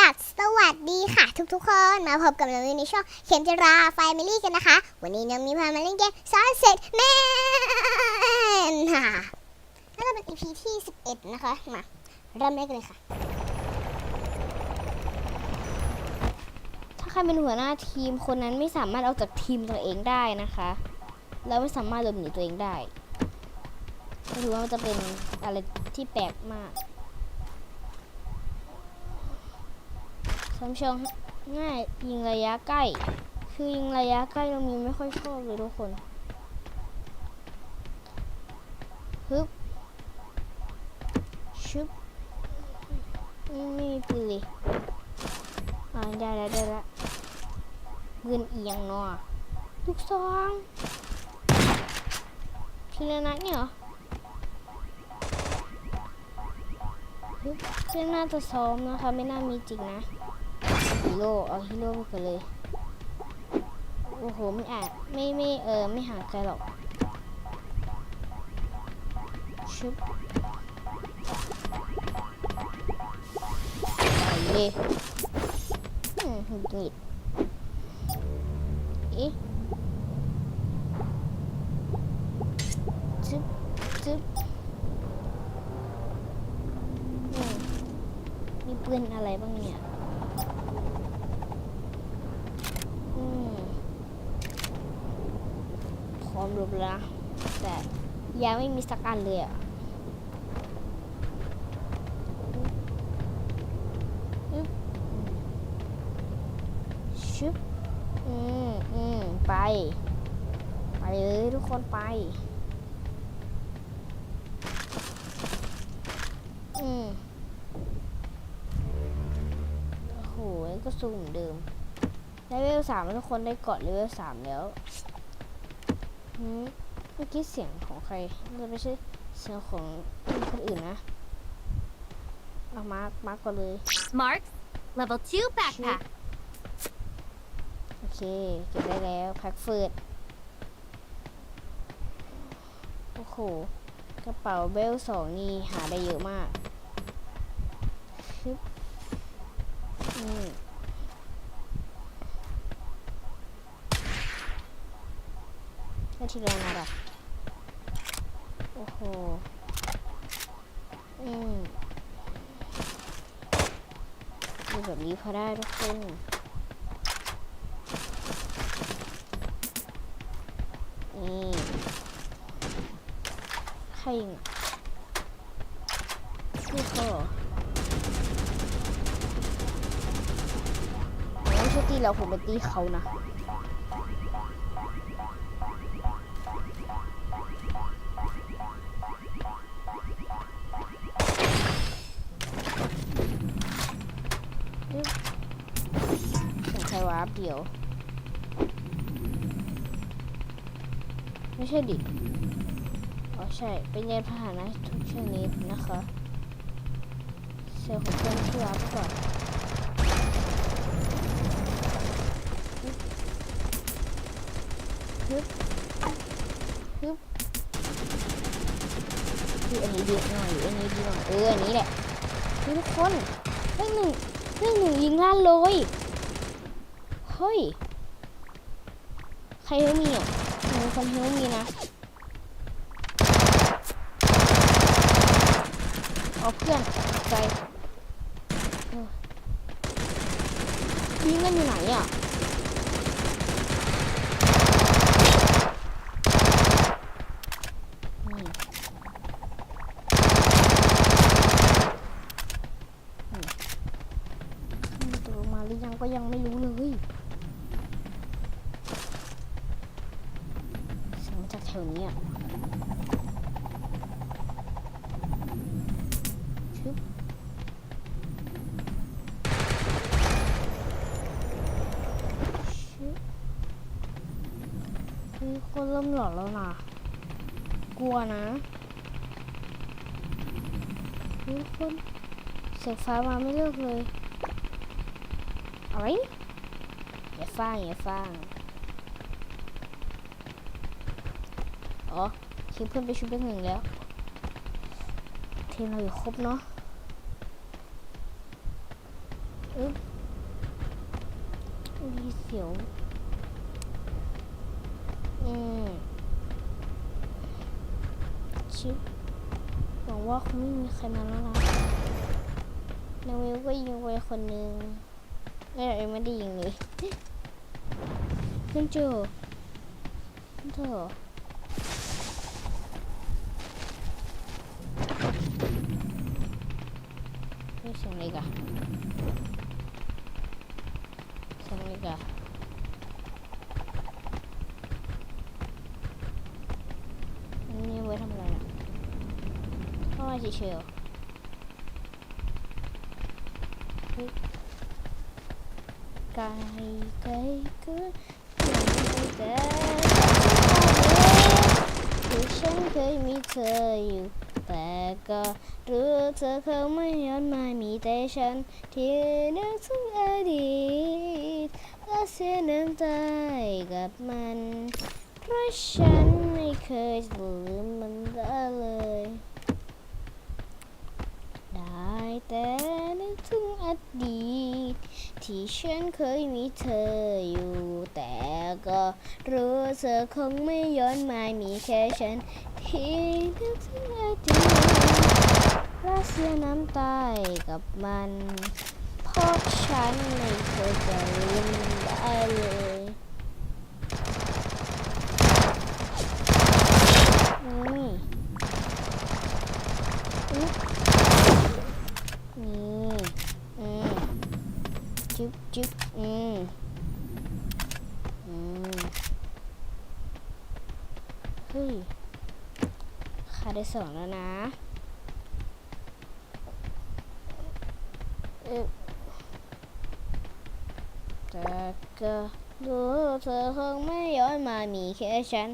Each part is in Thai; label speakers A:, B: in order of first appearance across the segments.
A: ดัดสวัสดีค่ะทุกๆคนมาพบกับน้องมิวในช่องเข็มจราไฟมิลี่กันนะคะ วันนี้น้องมิวพามาเล่นเกมซอนเซ็ตแมนค่ะน่าจะเป็น EP ที่ 11 นะคะ มา เริ่มได้กันเลยค่ะ
B: ถ้าใครเป็นหัวหน้าทีมคนนั้นไม่สามารถออกจากทีมตัวเองได้นะคะ แล้วไม่สามารถหลบหนีตัวเองได้ถือว่ามันจะเป็นอะไรที่แปลกมาก สมชองง่ายยิงระยะใกล้ คือยิงระยะใกล้เรามีไม่ค่อยชอบเลยทุกคนฮึบชึบไม่มีปืนเลยอ่าได้แล้วได้แล้วเงินเอียงเนาะลูกซองทีละนัดเนี่ยเหรอพึบนน่าจะซ้อมนะคะ ไม่น่ามีจริงนะ โร่เอาฮีโร่ไปก่อนเลย โอ้โหไม่อาจไม่ไม่เออไม่ห่างไกลหรอก ชุบไปเลยอืมหงุดหงิดเอ๊ะจึ๊บจึ๊บมีปืนอะไรบ้างเนี่ย อืมพร้อมร บแล้วนะแต่ยังไม่มีสักอันเลยอะอึ๊บชึบอืมอืมไป ไปเลยทุกคนไป อืมโอ้โหก็สูงเหมือนเดิมเลเวลสามทุกคนได้เกาะเลเวลสามแล้ว เมื่อกี้เสียงของใครน่าจะไม่ใช่เสียงของคนอื่นนะเอามาร์กมาร์กก่อนเลย
C: Mark, level 2 backpack.
B: โอเค เก็บได้แล้วแพ็กเฟิร์ดโอ้โห กระเป๋าเบลสองนี่หาได้เยอะมากชึบอืม แล้วทีละนัดอะโอ้โหอืมดูแบบนี้พอได้ทุกคนนี่ใครยิงอะนี่เขาเหรอไม่ใช่ตีเราผมเป็นตีเขานะ เดียว ไม่ใช่ดิ อ๋อใช่ เป็นยานพาหนะทุกชนิดนะคะเซลล์ของเพื่อนที่วาร์ปก่อนฮึบฮึบคืออันนี้ดีหน่อยอันนี้ดีหน่อยเออ อันนี้แหละทุกคนเฮ้ยหนึ่งเฮ้ยหนึ่งยิงลั่นเลย เฮ้ย ใครเขามีอะหนูคนเขามีนะเอาเพื่อนใจเออยิงกันอยู่ไหนอะมาหรือยังก็ยังไม่รู้เลยเสียงมาจากแถวนี้อะชึบชึบเฮ้ยคนเริ่มหลอนแล้วนะกลัวนะเฮ้ยคนเสียงฟ้ามาไม่เลิกเลยอะไรอย่าฟ้างอย่าฟ้าง อคิดเพื่อนไปชุบเป็นหนึ่งแล้วทีมเราอยู่ครบเนาะอึ๊บดีเสียว อืมชิปหวังว่าคงไม่มีใครมาแล้วนะนางวิวก็ยิงไปคนนึงเอ้ยเอ็มไม่ได้ยิงเลยเพิ่งเจอเพิ่งเจอเหรอเฮ้ยเสียงอะไรกันเสียงอะไรกันอันนี่ไว้ทำอะไรนะ เข้ามาเฉยไกลไกลกินไกลแต่ที่ฉันเคยมีเธออยู่ แต่ก็รู้เธอเขาไม่ย้อนมามีแต่ฉัน ที่นึกถึงอดีตและเสียน้ำตากับมัน เพราะฉันไม่เคยลืมมันได้เลย ได้แต่นึกถึงอดีตที่ฉันเคยมีเธออยู่ แต่ก็รู้เธอคงไม่ย้อนมามีแค่ฉัน ที่นึกถึงอดีตและเสียน้ำตายกับมันเพราะฉันไม่เคยจะลืมได้เลยนี่อุ๊ยนี่อืม จุ๊บอืมอืมเฮ้ยขาได้สองแล้วนะเออแต่ก็รู้เธอคงไม่ย้อนมามีแค่ฉัน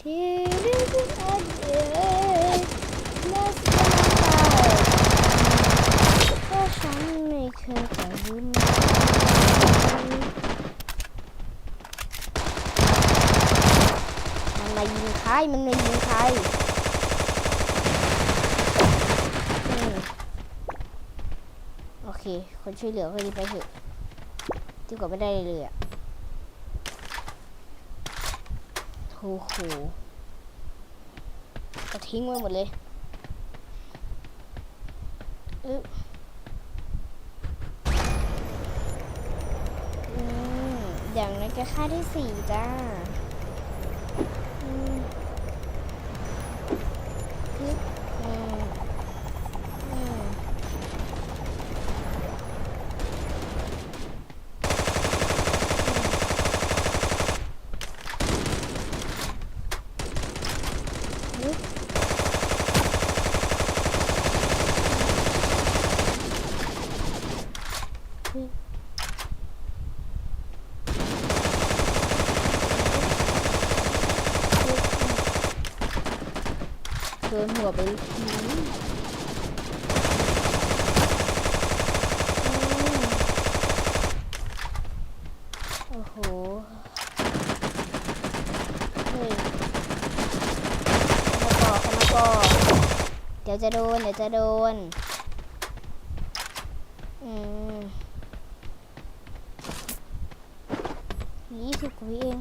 B: ที่ได้ถึงอดีตและเสียน้ำตาเพราะฉันไม่เคยจะลืมมัน มายิงใครมันไมายิงใครโอเค คนช่วยเหลือก็รีบไปเถอะที่กว่าไม่ได้เลยอะโอ้โหก็ทิ้งไว้หมดเลยอึ๊บอืมอย่างนั้นก็ค่าที่สี่จ้าอืมอึ๊บอืมอืม อึ๊บอึ๊บโดนหัวไปทีอืมโอ้โห เฮ้ยคณะกอคณะกอเดี๋ยวจะโดน เดี๋ยวจะโดน อืมยี่สิบกว่าเอง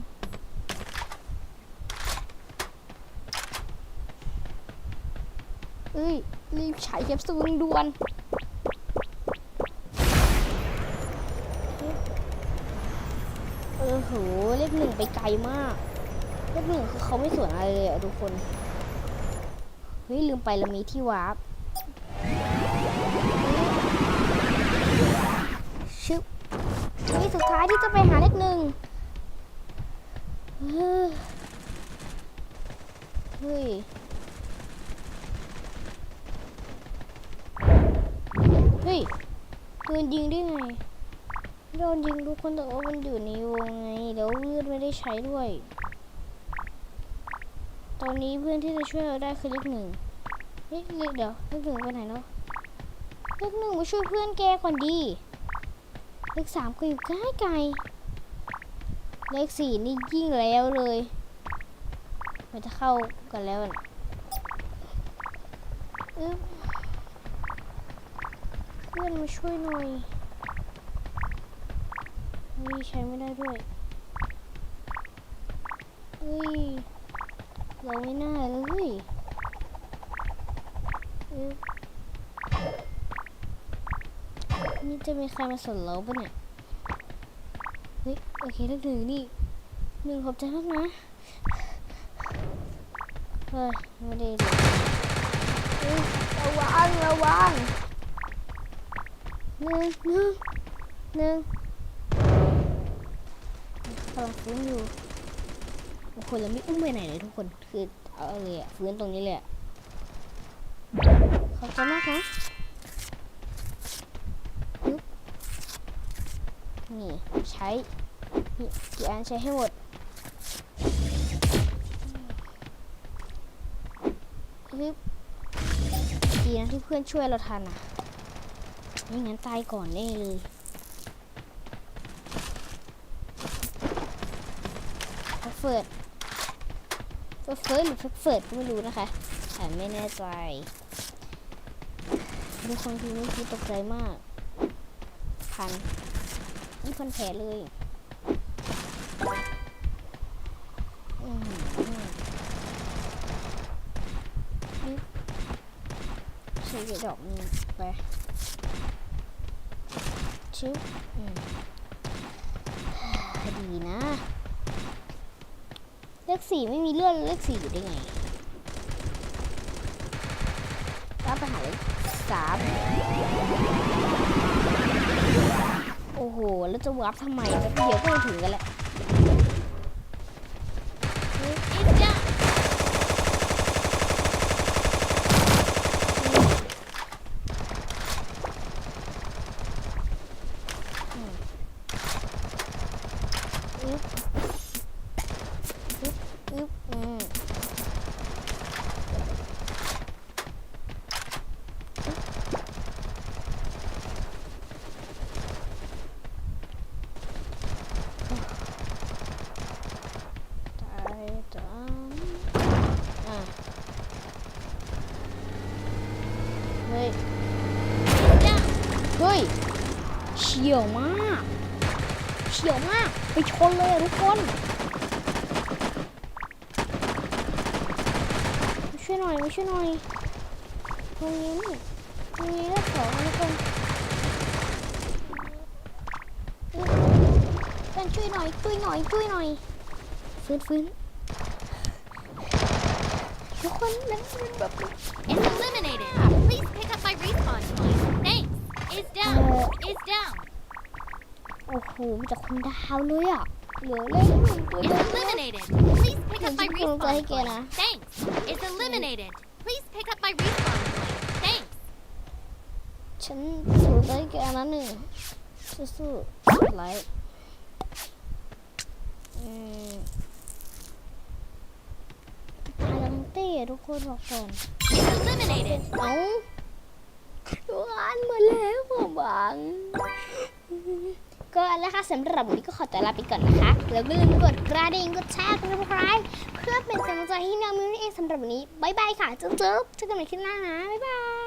B: เอ้ย รีบฉายแคปซูลด่วนเออโหเลขหนึ่งไปไกลมาก เลขหนึ่งคือเขาไม่สวนอะไรเลยอะทุกคน เฮ้ยลืมไปเรามีที่วาร์ปชึบนี่สุดท้ายที่จะไปหาเลขหนึ่งเฮ้ยเฮ้ยเฮ้ยโดนยิงได้ไงโดนยิงทุกคนแต่ว่ามันอยู่ในวงไงแล้วเลือดไม่ได้ใช้ด้วย อนนี้เพื่อนที่จะช่วยเราได้คือเลขหนึ่งเฮ้ยเลขเดี๋ยวเลขหนึ่งไปไหนเนาะเลขหนึ่งมาช่วยเพื่อนแกก่อนดีเลขสามก็อยู่ใกล้ไกลเลขสี่นี่ยิ่งแล้วเลย มันจะเข้ากันแล้วนะเพื่อนมาช่วยหน่อยเฮ้ยใช้ไม่ได้ด้วยเฮ้ย เราไม่น่าเลยนี่จะมีใครมาสนเราปะเนี่ย เฮ้ย โอเคถ้าถึงนี่หนึ่งขอบใจมากนะ เฮ้ยไม่ได้เลยเฮ้ยระวังระวังหนึ่งหนึ่งหนึ่งกำลังฟื้นอยู่ โอ้โหเราไม่อุ้มไปไหนเลยทุกคนคือเอาเลยอะฟื้นตรงนี้เลยอะขอบใจมากนะนี่ใช้กี่อันใช้ให้หมดปึ๊บดีนะที่เพื่อนช่วยเราทันอะไม่งั้นตายก่อนแน่เลยฟกเฟิร์ด เฟิร์ดหรือเฟิร์ดก็ไม่รู้นะคะแต่ไม่แน่ใจดูคนทีนี้คือตกใจมาก พันนี่พันแผลเลยอืมอืมนี่ใช้ดอกนึงไปชิวอืมดีนะ เลขสี่ไม่มีเลือดเลขสี่อยู่ได้ไงก็ไปหาเลขสามโอ้โห แล้วจะวับทำไมแป๊บเดียวก็มาถึงกันแหละ
C: Is down.
B: อึ๊บอึ๊บอึ๊บอืมตายจังอะเฮ้ยเฮ้ยเฉียวมากเฉียวมาก ไปชนเลยทุกคน ช่วยหน่อยมาช่วยหน่อยตรงนี้นี่ตรงนี้ก็ขอทุกคนเพื่อนช่วยหน่อยช่วยหน่อยช่วยหน่อยฟื้นฟื้น ทุกคนนั่นมันแบบ
C: Is eliminated. Please pick up my respawn point. Thanks. Is down. Is down.
B: โอ้โหมันจะคุณดาวเลยอะเหลือเล่นหนึ่งตัว
C: Is
B: เดียว
C: eliminated. Please pick up my
B: Thank you,
C: respawn
B: Thank you,
C: point.
B: Anna.
C: Thanks. Is eliminated. Please pick up my respawn point. Thanks.
B: ฉันสู้ได้แค่อันนั้นหนึ่งสู้ๆไลท์อืมพาลังเต้ทุกคนบอกก่อน
C: Is eliminated.
B: เอ้าทุกอันหมดแล้วผมหวัง ก็แล้วค่ะสำหรับวันนี้ก็ขอตัวลาไปก่อนนะคะแล้วก็อย่าลืมกดกระดิ่งกดแชร์กดติดตามเพื่อเป็นกำลังใจให้น้องมิวนี่เองสำหรับวันนี้บายบายค่ะจุ๊บๆเจอกันใหม่คลิปหน้านะ บ๊ายบาย